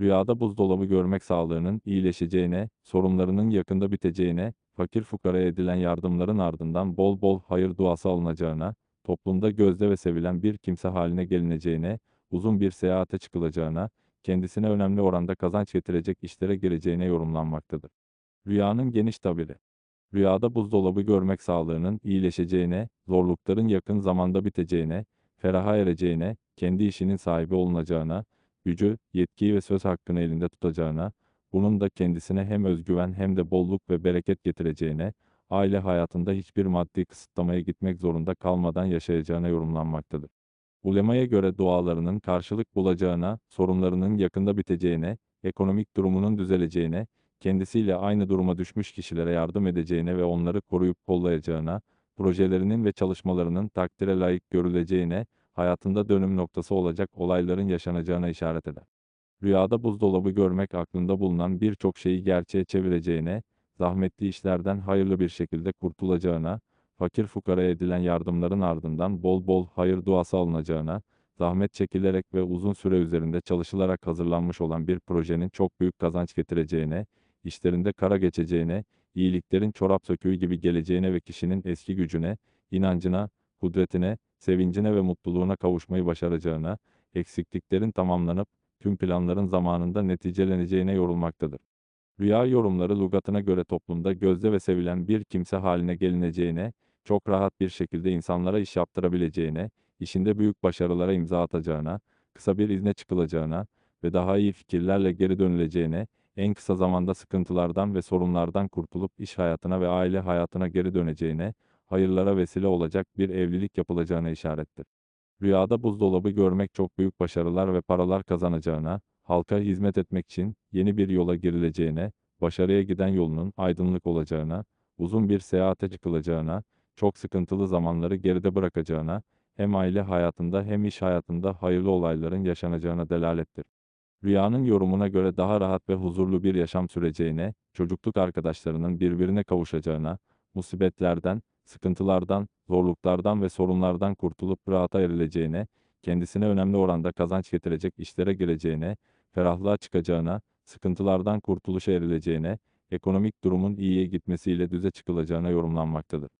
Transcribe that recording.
Rüyada buzdolabı görmek sağlığının iyileşeceğine, sorunlarının yakında biteceğine, fakir fukaraya edilen yardımların ardından bol bol hayır duası alınacağına, toplumda gözde ve sevilen bir kimse haline gelineceğine, uzun bir seyahate çıkılacağına, kendisine önemli oranda kazanç getirecek işlere gireceğine yorumlanmaktadır. Rüyanın geniş tabiri Rüyada buzdolabı görmek sağlığının iyileşeceğine, zorlukların yakın zamanda biteceğine, feraha ereceğine, kendi işinin sahibi olunacağına, gücü, yetkiyi ve söz hakkını elinde tutacağına, bunun da kendisine hem özgüven hem de bolluk ve bereket getireceğine, aile hayatında hiçbir maddi kısıtlamaya gitmek zorunda kalmadan yaşayacağına yorumlanmaktadır. Ulemaya göre dualarının karşılık bulacağına, sorunlarının yakında biteceğine, ekonomik durumunun düzeleceğine, kendisiyle aynı duruma düşmüş kişilere yardım edeceğine ve onları koruyup kollayacağına, projelerinin ve çalışmalarının takdire layık görüleceğine, hayatında dönüm noktası olacak olayların yaşanacağına işaret eder. Rüyada buzdolabı görmek aklında bulunan birçok şeyi gerçeğe çevireceğine, zahmetli işlerden hayırlı bir şekilde kurtulacağına, fakir fukaraya edilen yardımların ardından bol bol hayır duası alınacağına, zahmet çekilerek ve uzun süre üzerinde çalışılarak hazırlanmış olan bir projenin çok büyük kazanç getireceğine, işlerinde kara geçeceğine, iyiliklerin çorap söküğü gibi geleceğine ve kişinin eski gücüne, inancına, kudretine, sevincine ve mutluluğuna kavuşmayı başaracağına, eksikliklerin tamamlanıp, tüm planların zamanında neticeleneceğine yorulmaktadır. Rüya yorumları lügatına göre toplumda gözde ve sevilen bir kimse haline gelineceğine, çok rahat bir şekilde insanlara iş yaptırabileceğine, işinde büyük başarılara imza atacağına, kısa bir izne çıkılacağına ve daha iyi fikirlerle geri dönüleceğine, en kısa zamanda sıkıntılardan ve sorunlardan kurtulup iş hayatına ve aile hayatına geri döneceğine, hayırlara vesile olacak bir evlilik yapılacağına işarettir. Rüyada buzdolabı görmek çok büyük başarılar ve paralar kazanacağına, halka hizmet etmek için yeni bir yola girileceğine, başarıya giden yolunun aydınlık olacağına, uzun bir seyahate çıkılacağına, çok sıkıntılı zamanları geride bırakacağına, hem aile hayatında hem iş hayatında hayırlı olayların yaşanacağına delalettir. Rüyanın yorumuna göre daha rahat ve huzurlu bir yaşam süreceğine, çocukluk arkadaşlarının birbirine kavuşacağına, musibetlerden, sıkıntılardan, zorluklardan ve sorunlardan kurtulup rahata erileceğine, kendisine önemli oranda kazanç getirecek işlere gireceğine, ferahlığa çıkacağına, sıkıntılardan kurtuluşa erileceğine, ekonomik durumun iyiye gitmesiyle düze çıkılacağına yorumlanmaktadır.